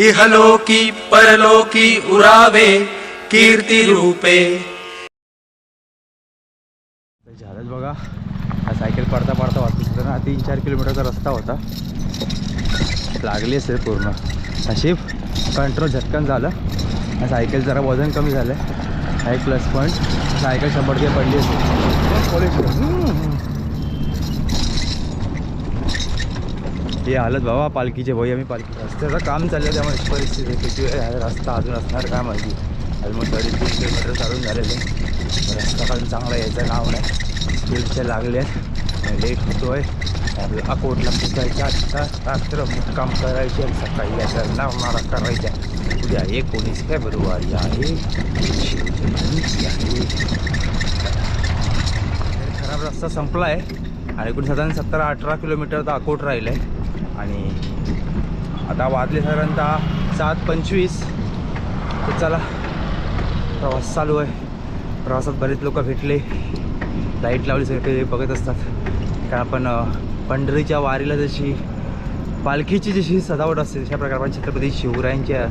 इहलोकी परलोकी उरावे कीर्ती रूपे. झालंच बघा हा सायकल पडता पडता वाचतो सुद्धा ना तीन चार किलोमीटरचा रस्ता होता. लागली असेल पूर्ण. नशीब कंट्रोल झटकन झालं. हा सायकल जरा वजन कमी झालं. हा एक प्लस पॉईंट सायकल शंभर टक्के पडली असेल. हे हालत बाबा पालखीचे भाई आम्ही पालखी रस्त्याचं काम चाललं त्यामुळे परिस्थिती किती वेळ आहे? रस्ता अजून असणार काय माहिती? ऑलमोस्ट अडीच तीन किलोमीटर चालून झालेले रस्ता पण चांगला यायचं नाव नाही. स्पीडचे लागले आहेत. लेट आहे आपलं अकोटला पुसायच्या आत्ता रात्र मुक्काम करायचे आणि सकाळी याच्या नावणारा करायच्या. उद्या एकोणीस फेब्रुवारी आहे. आहे खराब रस्ता संपला आहे आणि एकोणीस साधारण सत्तरा अठरा किलोमीटर तर अकोट राहिलं आहे आणि आता वाजले साधारणतः सात पंचवीस. तर चला प्रवास चालू आहे. प्रवासात बरेच लोक भेटले. लाइट लावली सगळे बघत असतात. कारण आपण पंढरीच्या वारीला जशी पालखीची जशी सजावट असते तशा प्रकारे आपण छत्रपती शिवरायांच्या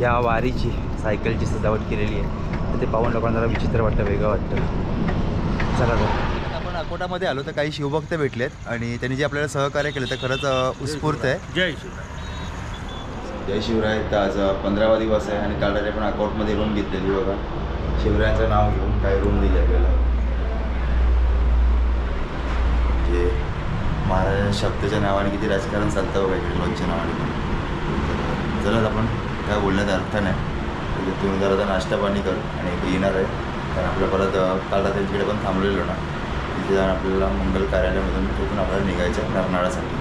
या वारीची सायकलची सजावट केलेली आहे. तर ते पाहून लोकांना जरा विचित्र वाटतं वेगळं वाटतं. चला तर. आपण अकोटामध्ये आलो तर काही शिवभक्त भेटलेत आणि त्यांनी जे आपल्याला सहकार्य केलं तर खरंच उत्स्फूर्त आहे. जय जय शिवराय. तर आज पंधरावा दिवस आहे आणि काल रात्री आपण अकाउंटमध्ये रूम घेतलेली बघा. शिवरायांचं नाव घेऊन काही रूम दिली आपल्याला. जे महाराज शब्दाच्या नावाने किती राजकारण चालतं बघा इकडे लॉजच्या नावाने पण. चला आपण काय बोलण्यात अर्थ नाही. तुम्ही जरा आता नाश्ता पाणी कर आणि येणार आहे. कारण आपलं परत काल रात्री तिकडे पण थांबलेलो ना. तिथे जाऊन आपल्याला मंगल कार्यालयामधून तिथून आपल्याला निघायचं आहे नरनाळासाठी.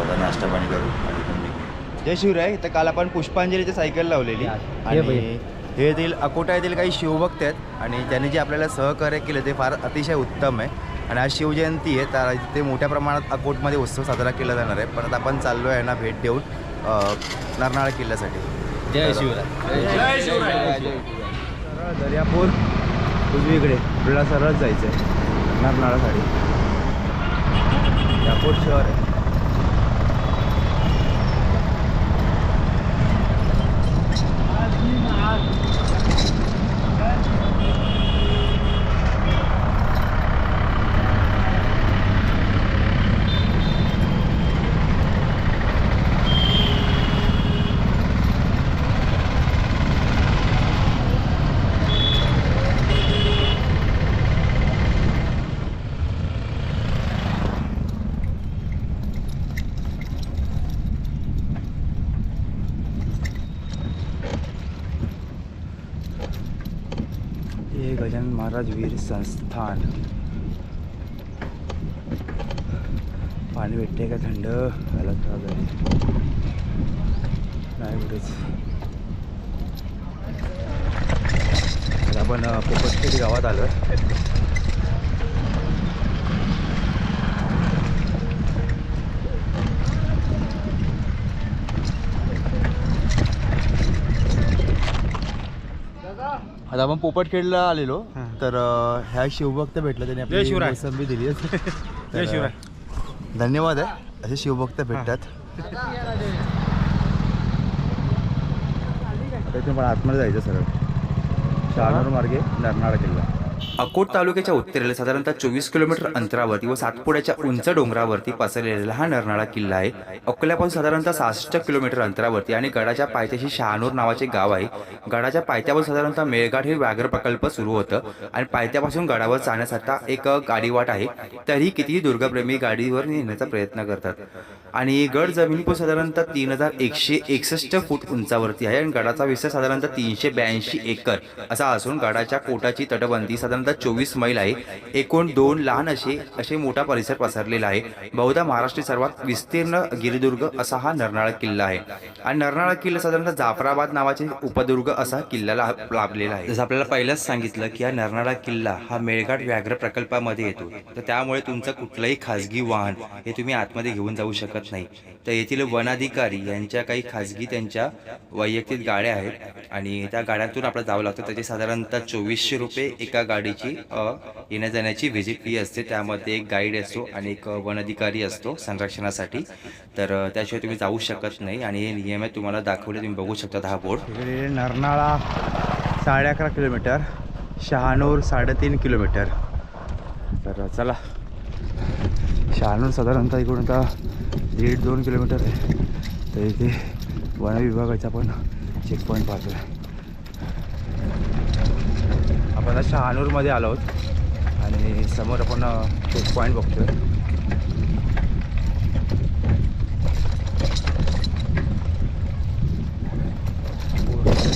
आता नाश्ता पाणी करू आणि तिथून निघू. जय शिवराय तर काल आपण पुष्पांजलीची सायकल लावलेली. आणि हे येथील अकोटा येथील काही शिवभक्त आहेत आणि त्यांनी जे आपल्याला सहकार्य केलं ते फार अतिशय उत्तम आहे. आणि आज शिवजयंती आहे तर इथे मोठ्या प्रमाणात अकोटमध्ये उत्सव साजरा केला जाणार आहे. पण आता आपण चाललो आहे ना भेट देऊन नरनाळा किल्ल्यासाठी. जय शिवराय. सरळ दर्यापूर उजवीकडे आपल्याला सरळ जायचं आहे नारनाळासाठी दर्यापूर शहर आहे हे गजानन महाराज वीर संस्थान पाणी भेटते का थंड? आला खराब आहे नाही कुठेच. आपण अ, पोपटखेडी गावात आलो आता आपण पोपटखेडला आलेलो. तर ह्या शिवभक्त भेटला त्यांनी जय शिवराय. मोसंबी दिली. जय शिवराय. धन्यवाद आहे असे शिवभक्त भेटतात. त्यातून पण आतमध्ये जायचं सरळ. शहानूर मार्गे नरनाळा किल्ला. अकोट तालुक्याच्या उत्तरेला साधारणतः चोवीस किलोमीटर अंतरावरती व सातपुड्याच्या उंच डोंगरावरती पसरलेला हा नरनाळा किल्ला आहे. अकोल्यापासून साधारणतः सहासष्ट किलोमीटर अंतरावरती आणि गडाच्या पायथ्याशी शहानूर नावाचे गाव आहे. गडाच्या पायथ्यावर साधारणतः मेळघाट हे व्याघ्र प्रकल्प सुरू होतं आणि पायथ्यापासून गडावर जाण्यासाठी एक गाडीवाट आहे. तरीही कितीही दुर्गप्रेमी गाडीवर नेण्याचा प्रयत्न करतात. आणि गड जमिनीपासून साधारणतः तीन हजार एकशे एकसष्ट फूट उंचावरती आहे आणि गडाचा विस्तार साधारणतः तीनशे ब्याऐंशी एकर असा असून गडाच्या कोटाची तटबंदी साधारण साधारणतः चोवीस मैल आहे. एकूण दोन लहान असे असे मोठा परिसर पसरलेला आहे. बहुधा महाराष्ट्रातील सर्वात विस्तीर्ण गिरिदुर्ग असा हा नरनाळा किल्ला आहे. आणि नरनाळा किल्ला साधारणतः जाफराबाद नावाचे उपदुर्ग असा किल्ला लाभलेला आहे. जसं आपल्याला पहिलंच सांगितलं की हा नरनाळा किल्ला हा मेळघाट व्याघ्र प्रकल्पामध्ये येतो. तर त्यामुळे तुमचं कुठलंही खाजगी वाहन हे तुम्ही आतमध्ये घेऊन जाऊ शकत नाही. तर येथील वनाधिकारी यांच्या काही खाजगी त्यांच्या वैयक्तिक गाड्या आहेत. आणि त्या गाड्यांतून आपल्याला जावं लागतं. त्याचे साधारणतः चोवीसशे रुपये एका गाडीची येण्याजाण्याची येण्या जाण्याची व्हिजिट फी असते. त्यामध्ये एक गाईड असतो आणि एक वन अधिकारी असतो संरक्षणासाठी. तर त्याशिवाय तुम्ही जाऊ शकत नाही आणि हे नियम आहे तुम्हाला दाखवले. तुम्ही बघू शकता हा बोर्ड नरनाळा साडे अकरा किलोमीटर शहानूर साडेतीन किलोमीटर. तर चला. शहानूर साधारणतः इकडून आता दीड दोन किलोमीटर आहे. तर इथे वन विभागाचा पण चेक पॉईंट पाहतो आहे आपण आता शहानूरमध्ये आलो आहोत. आणि समोर आपण चेक पॉईंट बघतोय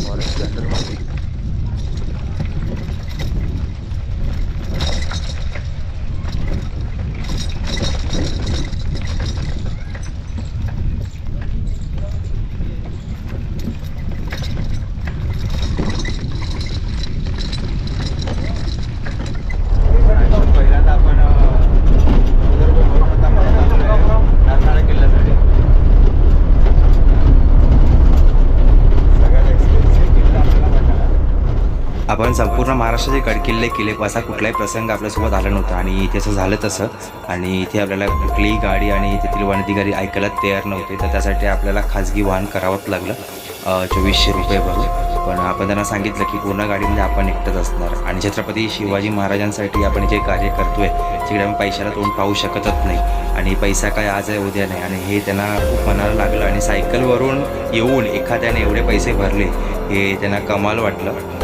फॉरेस्ट जंगलमध्ये पहिल्यांदा आपण नरनाळा किल्ल्यासाठी सगळ्यात एक्सपेन्सिव्ह किल्ला आपल्याला भेटला आपण संपूर्ण महाराष्ट्राचे गडकिल्ले केले असा कुठलाही प्रसंग आपल्यासोबत आला नव्हता. आणि इथे असं झालं तसं. आणि इथे आपल्याला कुठलीही गाडी आणि तेथील वनधिकारी ऐकायला तयार नव्हते. तर त्यासाठी आपल्याला खाजगी वाहन करावंच लागलं. चोवीसशे रुपये भरून. पण आपण त्यांना सांगितलं की पूर्ण गाडीमध्ये आपण एकटंच असणार. आणि छत्रपती शिवाजी महाराजांसाठी आपण जे कार्य करतोय तिकडे आपण पैशाला तोंड पाहू शकतच नाही. आणि पैसा काय आज आहे उद्या नाही. आणि हे त्यांना खूप मनाला लागलं. आणि सायकलवरून येऊन एखाद्याने एवढे पैसे भरले हे त्यांना कमाल वाटलं.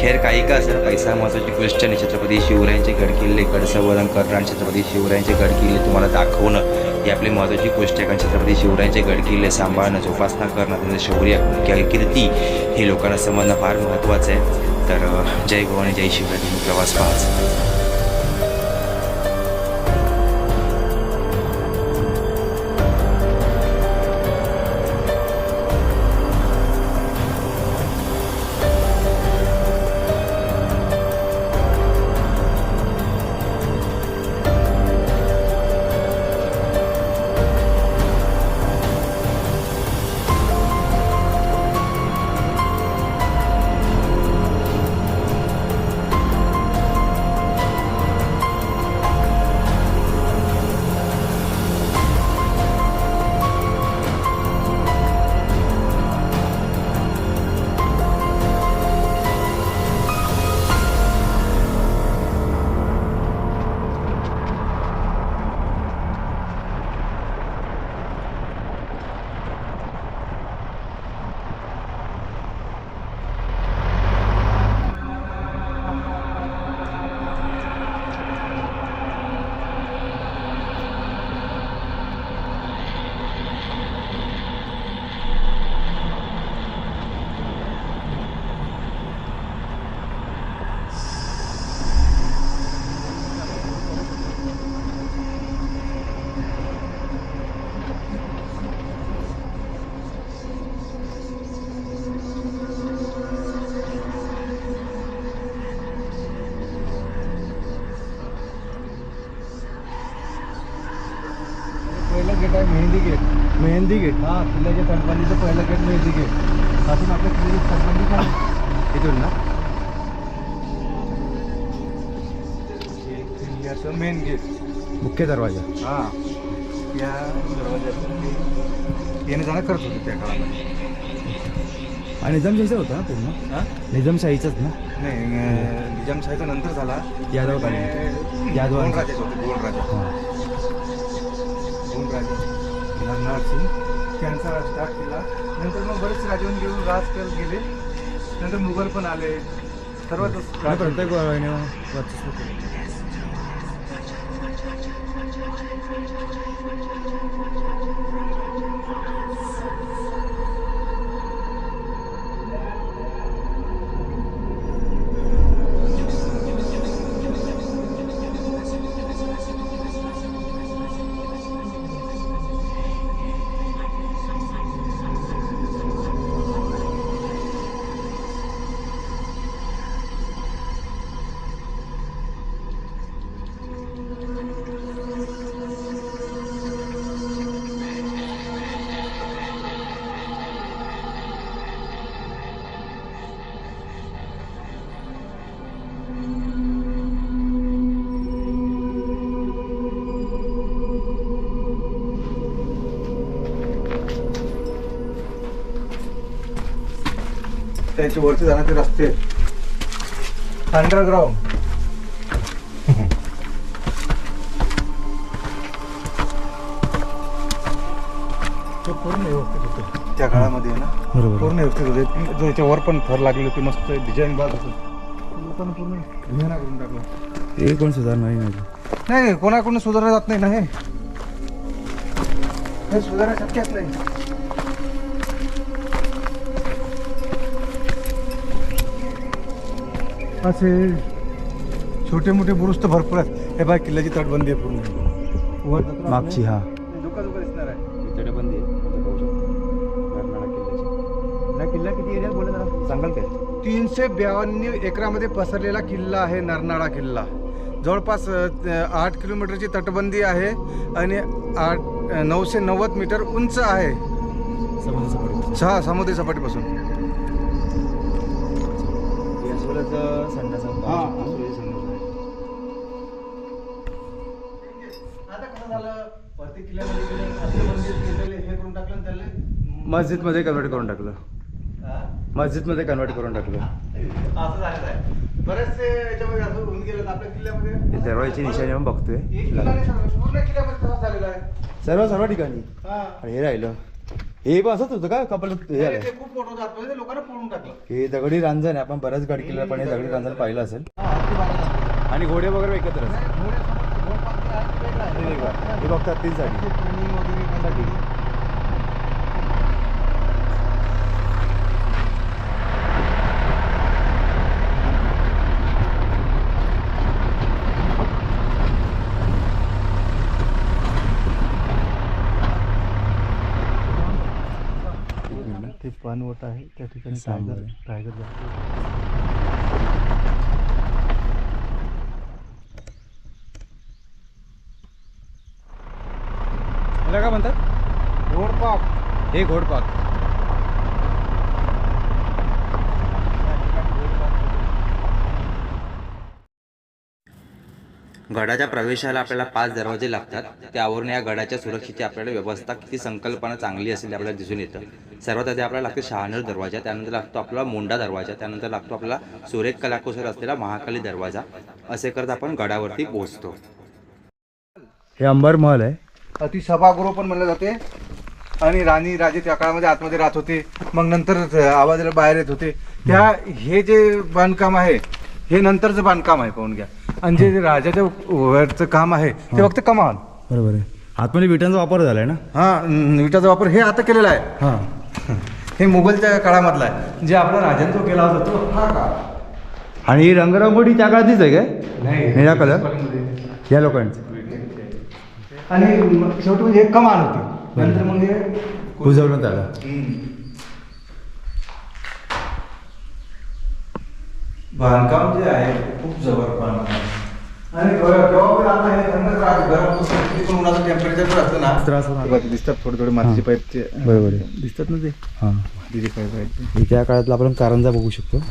खेर काही का असेल? पैसा महत्वाची गोष्ट नाही छत्रपती शिवरायांचे गडकिल्ले कडसंवर्धन करणं आणि छत्रपती शिवरायांचे गडकिल्ले तुम्हाला दाखवणं ही आपली महत्त्वाची गोष्ट आहे. कारण छत्रपती शिवरायांचे गडकिल्ले सांभाळणं जोपासना करणं त्यांचं शौर्य कीर्ती हे लोकांना समजणं फार महत्त्वाचं आहे. तर जय भवानी जय शिवराय. तुम्ही प्रवास पाहायचा पहिलं गेट आहे मेहंदी गेट मेहंदी गेट हा किल्ल्याच्या तटबंदीचं पहिलं गेट मेहंदी गेट अजून आपल्या किल्ल्याची तटबंदी काय? इथून ना. किल्ल्याचं मेन गेट मुख्य दरवाजा. हा त्या दरवाज्यातून ते येणं जाणं करत होते त्या काळामध्ये. आणि निजामशाहीचं होतं ना पूर्ण? हा? निजामशाहीचंच ना? नाही निजामशाहीचा नंतर झाला. यादवांचा. दोन राजे होते दोन राजे सिंग त्यांचा स्टार्ट केला. नंतर मग बरेच राजे घेऊन राज करत गेले. नंतर मुघल पण आले. सर्वात प्रत्येक वळवाने वर्चस्व केलं. त्याच्या वरती जाण्याचे रस्ते. अंडरग्राऊंड तो पूर्ण व्यवस्थित होतं. त्या काळामध्ये ना बरोबर. पूर्ण व्यवस्थित होते. जो याच्यावर पण थर लागले होते मस्त डिझाईन बाग होतं. लोकांना पूर्ण करून टाकलं. हे कोण सुधारणा नाही नाही नाही कोणाकडून सुधारलं जात नाही ना हे. हे सुधारणा शक्यच नाही असे छोटे मोठे बुरुज तर भरपूर आहेत. हे बाय किल्ल्याची तटबंदी आहे पूर्ण. वर मागची हा. धोका धोका दिसणार आहे. तटबंदी आहे. हा किल्ला किती सांगाल काय? तीनशे ब्याण्णव एकरामध्ये पसरलेला किल्ला आहे नरनाळा किल्ला. जवळपास आठ किलोमीटरची तटबंदी आहे आणि आठ नऊशे नव्वद मीटर उंच आहे. समुद्र सपाटी सहा समुद्री सपाटीपासून. यासोबतच संडास आहे. हा. आसोलीचा संडास आहे. आता कसं झालं वरती किल्ल्यामध्ये गेले, खालती मंदिर केलेले, हे करून टाकलं आणि त्याला मस्जिदमध्ये कन्वर्ट करून टाकलं हा? मस्जिदमध्ये कन्वर्ट करून टाकलं असं झालेलं आहे बरेचसे याच्यामध्ये असं होऊन गेलं आपल्या किल्ल्यामध्ये दरवाजाची निशाणी आपण बघतोय एक किल्ला नाही सगळं, पूर्ण किल्ल्यामध्ये तसाच झालेला आहे सर्व सर्व ठिकाणी हा. आणि हे राहिलं हे पण असंच होतं का कपल हे ते खूप मोठं जात ते लोकांना पळून टाकलं. हे दगडी रांजण आहे आपण बऱ्याच गड किल्ला पण हे दगडी रांजण पाहिलं असेल. आणि घोडे वगैरे एकत्र. हे. हे बघतात तीनसाठी. ते training वगैरे करण्यासाठी. ते पानवट आहे. त्या ठिकाणी टायगर. टायगर जातो याला काय म्हणतात? घोडपाक. हे घोडपाक. गडाच्या प्रवेशाला आपल्याला पाच दरवाजे लागतात. त्यावरून या गडाच्या सुरक्षेची आपल्याला व्यवस्था किती संकल्पना चांगली असेल आपल्याला दिसून येतं. सर्वात आधी आपल्याला लागतो शहानूर दरवाजा त्यानंतर लागतो आपला मोंडा दरवाजा त्यानंतर लागतो आपला सुरेख कलाकुसर असलेला महाकाली दरवाजा. असे करत आपण गडावरती पोहोचतो. हे अंबर महल आहे. ती सभागृह पण म्हणलं जाते. आणि राणी राजे त्या काळामध्ये आतमध्ये राहत होते. मग नंतर आवाजाला बाहेर येत होते. त्या हे जे बांधकाम आहे हे नंतरचं बांधकाम आहे पाहून घ्या. आणि जे राजाच्या वरचं काम आहे ते फक्त कमान बरोबर आहे. आतमध्ये विटांचा वापर झालाय ना? हा विटाचा वापर हे आता केलेला आहे. हां. हे मुघलच्या काळामधला आहे. जे आपला राजांचा केला होता तो हा का? आणि ही रंगरंगोटी त्या काळातलीच आहे काय? नाही. निळा कलर? या लोकांचं आणि शेवटी म्हणजे कमान होती. नंतर मग हे बुजवण्यात आलं. बांधकाम जे आहे ते खूप जबर बांधकाम आहे. आणि ग- जेव्हा पण आता हे थंड राहते गरम असतं, किती पण उन्हाचं टेम्परेचर जर असतं ना. त्रास होणार. तेव्हा ते दिसतात थोडे थोडे मातीचे पाईपचे. बरोबर आहे. दिसतात ना ते. हां. मातीचे पाईप आहेत ते. हे त्या काळातला आपण कारंजा बघू शकतो.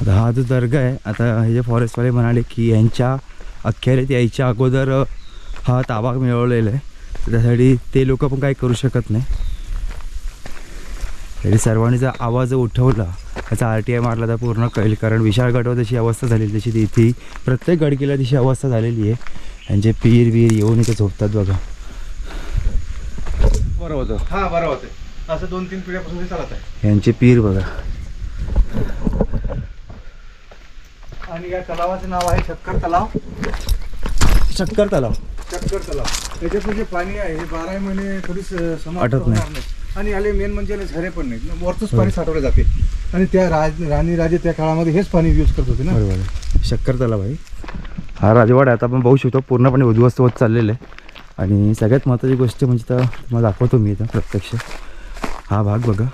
आता हा जो दर्गा आहे आता हे जे फॉरेस्टवाले म्हणाले की यांच्या अखेरीत यायच्या अगोदर हा ताबा मिळवलेला आहे. तर त्यासाठी ते लोक पण काही करू शकत नाही. तरी सर्वांनी जर आवाज उठवला त्याचा आर टी आय मारला तर पूर्ण कळेल. कारण विशाळ गडावर जशी अवस्था झालेली तशी इथे प्रत्येक गडकिला तशी अवस्था झालेली आहे. यांचे पीर वीर येऊन इथे झोपतात बघा. बरं होतं. हा बरं होते. असं दोन तीन पिढ्यापासून ते चालत आहे. यांचे पीर बघा. आणि या तलावाचं नाव आहे शक्कर तलाव. शक्कर तलाव. चक्कर तलाव याच्यातलं जे पाणी आहे हे बारा महिने कधी स- समाप्त आटत नाही. होणार नाही. आणि याले मेन म्हणजे याला झरे पण नाहीत. ना वरचंच पाणी साठवलं जाते. आणि त्या राज राणी राजे त्या काळामध्ये हेच पाणी यूज करत होते ना? बरोबर आहे. शक्कर तलाव आहे हा राजवाडा आता आपण बघू शकतो. पूर्णपणे उद्ध्वस्त होत चाललेलं आहे. आणि सगळ्यात महत्त्वाची गोष्ट म्हणजे तर तुम्हाला दाखवतो मी इथं प्रत्यक्ष. हा भाग बघा.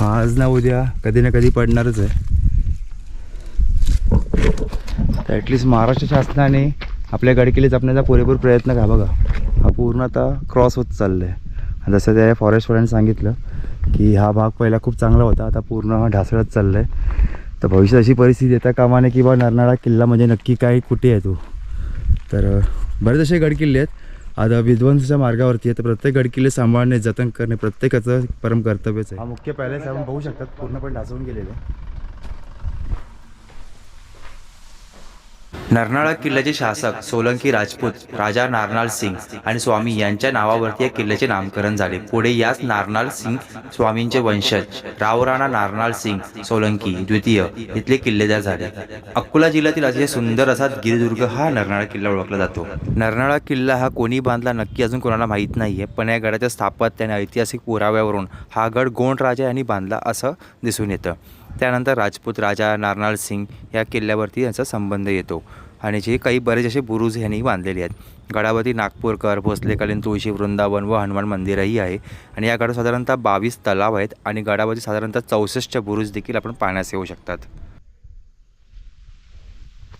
हा आज ना उद्या कधी ना कधी पडणारच आहे. तर ॲटलिस्ट महाराष्ट्र शासनाने आपल्या गडकिल्ले जपण्याचा पुरेपूर प्रयत्न घ्या बघा. हा पूर्ण आता क्रॉस होत चाललं आहे जसं त्या फॉरेस्टवाल्यांनी सांगितलं की हा भाग पहिला खूप चांगला होता आता पूर्ण ढासळत चाललं आहे तर भविष्यात अशी परिस्थिती येता कामा नये की बा नरनाळा किल्ला म्हणजे नक्की काय कुठे आहे तो? तर बरेच असे गडकिल्ले आहेत. आता विध्वंसाच्या मार्गावरती आहे तर प्रत्येक गडकिल्ले सांभाळणे जतन करणे प्रत्येकाचं परम कर्तव्यच आहे. हा मुख्य पॅलेस आपण बघू शकतात. पूर्णपणे ढासळून गेलेलं आहे. नरनाळा किल्ल्याचे शासक सोलंकी राजपूत राजा नारनाळ सिंग आणि स्वामी यांच्या नावावरती या किल्ल्याचे नामकरण झाले. पुढे याच नारनाळ सिंग स्वामींचे वंशज रावराणा नारनाळ सिंग सोलंकी द्वितीय इथले किल्लेदार झाले. अकोला जिल्ह्यातील अतिशय सुंदर असा गिरिदुर्ग हा नरनाळा किल्ला ओळखला जातो. नरनाळा किल्ला हा कोणी बांधला नक्की अजून कोणाला माहीत नाहीये पण या गडाच्या स्थापत्य आणि ऐतिहासिक पुराव्यावरून हा गड गोंड राजा यांनी बांधला असं दिसून येतं. त्यानंतर राजपूत राजा नारनाल सिंग या किल्ल्यावरती यांचा संबंध येतो. आणि जे काही बरेच असे बुरुज यांनी बांधलेले आहेत. गडावरती नागपूरकर भोसलेकालीन तुळशी वृंदावन व हनुमान मंदिरही आहे. आणि या गडावर साधारणतः बावीस तलाव आहेत आणि गडावरती साधारणतः चौसष्ट बुरुज देखील आपण पाहण्यास येऊ शकतात.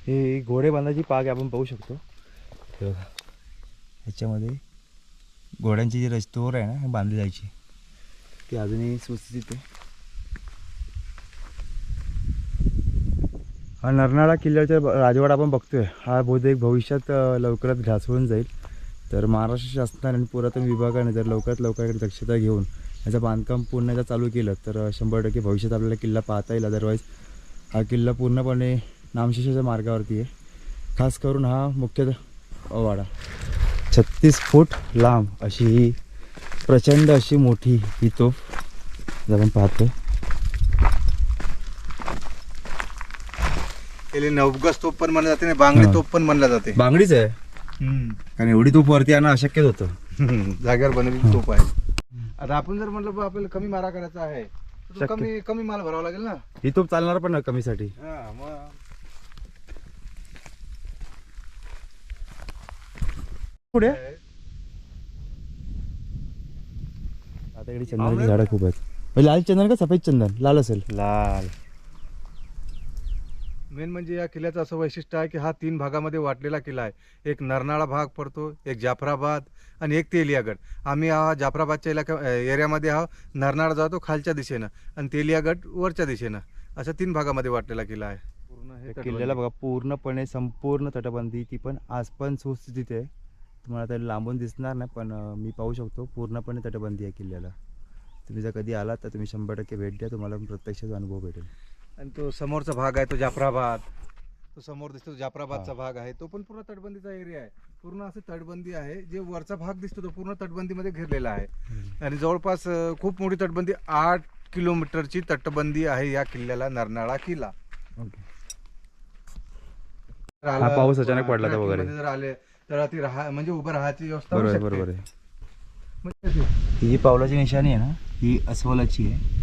हे घोडे बांधायची पाग आपण पाहू शकतो. हे बघा. ह्याच्यामध्ये घोड्यांची जी रस्तोर आहे ना हे बांधली जायची. ती अजूनही सुस्थितीत आहे. नरनाळा किल्ल्याचा राजवाडा आपण बघतोय. हा बहुतेक भविष्यात लवकरात ढासळून जाईल. तर महाराष्ट्र शासनाने आणि पुरातन विभागाने जर लवकरात लवकर दक्षता घेऊन याचं बांधकाम पूर्ण एकदा चालू केलं तर शंभर टक्के भविष्यात आपल्याला किल्ला पाहता येईल. अदरवाईज हा किल्ला पूर्णपणे नामशेषाच्या मार्गावरती आहे. खास करून हा मुख्य वाडा. छत्तीस फूट लांब अशी ही प्रचंड अशी मोठी ही तोफ आज आपण पाहतोय. त्याला नवगस तोप पण म्हणलं जाते आणि बांगडी हा. तोप पण म्हणलं जाते. बांगडीच आहे. कारण एवढी तोफ वरती आणणं अशक्यच होतं. जागेवर बनवलेली तोप आहे. आता आपण जर म्हणलं बा आपल्याला कमी मारा करायचा आहे तर तो शक्य. कमी कमी माल भरावा लागेल ना? ही तोफ चालणार पण नाही कमीसाठी. हा, मग. पुढे आता इकडे चंदनाची झाडं खूप आहेत. म्हणजे लाल चंदन का सफेद चंदन? लाल असेल. लाल. मेन म्हणजे या किल्ल्याचं असं वैशिष्ट्य आहे की हा तीन भागामध्ये वाटलेला किल्ला आहे. एक नरनाळा भाग पडतो एक जाफराबाद आणि एक तेलियागड. आम्ही हा जाफराबादच्या इलाका एरियामध्ये हा नरनाळा जातो खालच्या दिशेनं आणि तेलियागड वरच्या दिशेनं. अशा तीन भागामध्ये वाटलेला किल्ला आहे. पूर्ण हे किल्ल्याला बघा पूर्णपणे संपूर्ण तटबंदी ती पण आज पण सुस्थितीत आहे. तुम्हाला तरी लांबून दिसणार नाही पण मी पाहू शकतो पूर्णपणे तटबंदी आहे किल्ल्याला. तुम्ही जर कधी आलात तर तुम्ही शंभर टक्के भेट द्या तुम्हाला प्रत्यक्षाचा अनुभव भेटेल. आणि तो समोरचा भाग आहे तो जाफराबाद. तो समोर दिसतो तो जाफराबादचा भाग आहे. तो पण पूर्ण तटबंदीचा एरिया आहे. पूर्ण असं तटबंदी आहे. जे वरचा भाग दिसतो तो पूर्ण तटबंदीमध्ये घेरलेला आहे. आणि जवळपास खूप मोठी तटबंदी आठ किलोमीटरची तटबंदी आहे या किल्ल्याला नरनाळा किल्ला. पाऊस अचानक पडला तर वगैरे. ट्रॅकिंगमध्ये जर आले तर ती राहा म्हणजे उभं राहायची व्यवस्था बरोबर म्हणजे ही जी पावलाची निशाणी आहे ना? ही अस्वलाची आहे.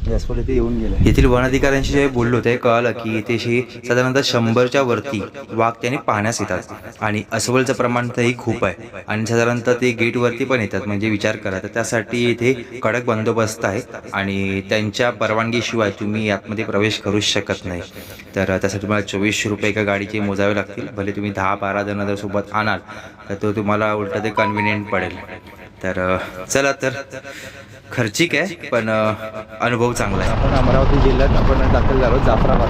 इथे येऊन गेलं येथील वन अधिकाऱ्यांशी जे बोललो ते कळालं की इथेशी साधारणतः शंभरच्या वरती वाघ त्यांनी पाहण्यास येतात. आणि अस्वलचं प्रमाण तरी खूप आहे. आणि साधारणतः ते गेटवरती पण येतात म्हणजे विचार करा. तर त्यासाठी इथे कडक बंदोबस्त आहे आणि त्यांच्या परवानगीशिवाय तुम्ही आतमध्ये प्रवेश करूच शकत नाही. तर त्यासाठी तुम्हाला चोवीसशे रुपये एका गाडीचे मोजावे लागतील. भले तुम्ही दहा बारा जण जर सोबत आणाल तर तो तुम्हाला उलटं ते कन्व्हिनियंट पडेल. तर चला तर खर्चिक आहे पण अनुभव चांगला आहे. आपण अमरावती जिल्ह्यात आपण दाखल झालो जाफराबाद.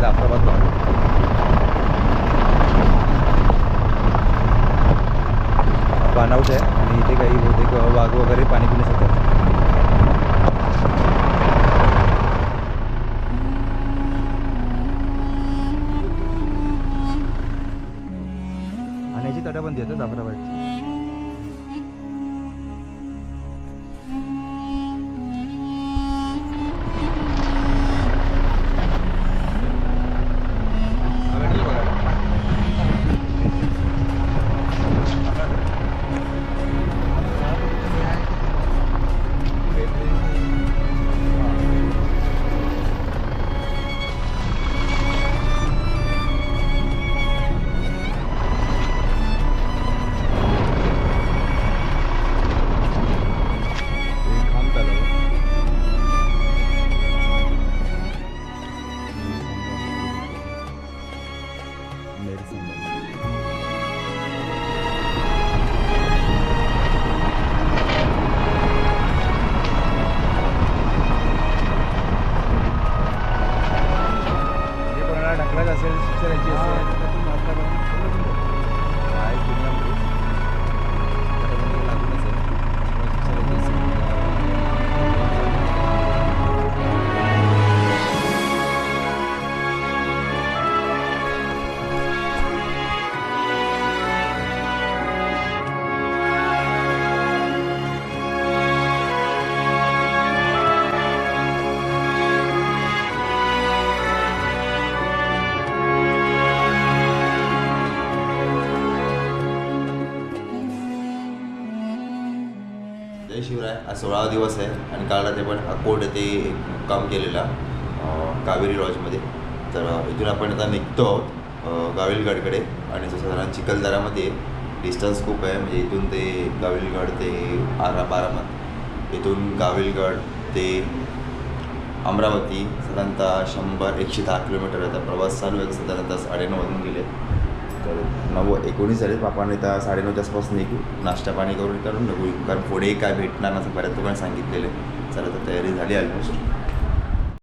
जाफराबाद भाग आहे आणि इथे काही बहुतेक वाघ वगैरे पाणी पिण्यासाठी शिवराय आज सोळावा दिवस आहे आणि काल रात्री पण अकोट येथे एक काम केलेला कावेरी लॉजमध्ये. तर इथून आपण आता निघतो आहोत गाविलगडकडे. आणि तो साधारण चिखलदरामध्ये डिस्टन्स खूप आहे म्हणजे इथून ते गाविलगड ते आरा बारामत इथून गाविलगड ते अमरावती साधारणतः शंभर एकशे दहा किलोमीटर आता प्रवास चालू आहे साधारणतः साडेनऊ वाजून गेले. तर नऊ एकोणीस झाले पापाने त्या साडेनऊच्या आसपास निघू नाश्ता पाणी करून करून निघू कारण पुढे काय भेटणार नसं बऱ्याच लोकांनी सांगितलेलं आहे. चला तर तयारी झाली ऑलमोस्ट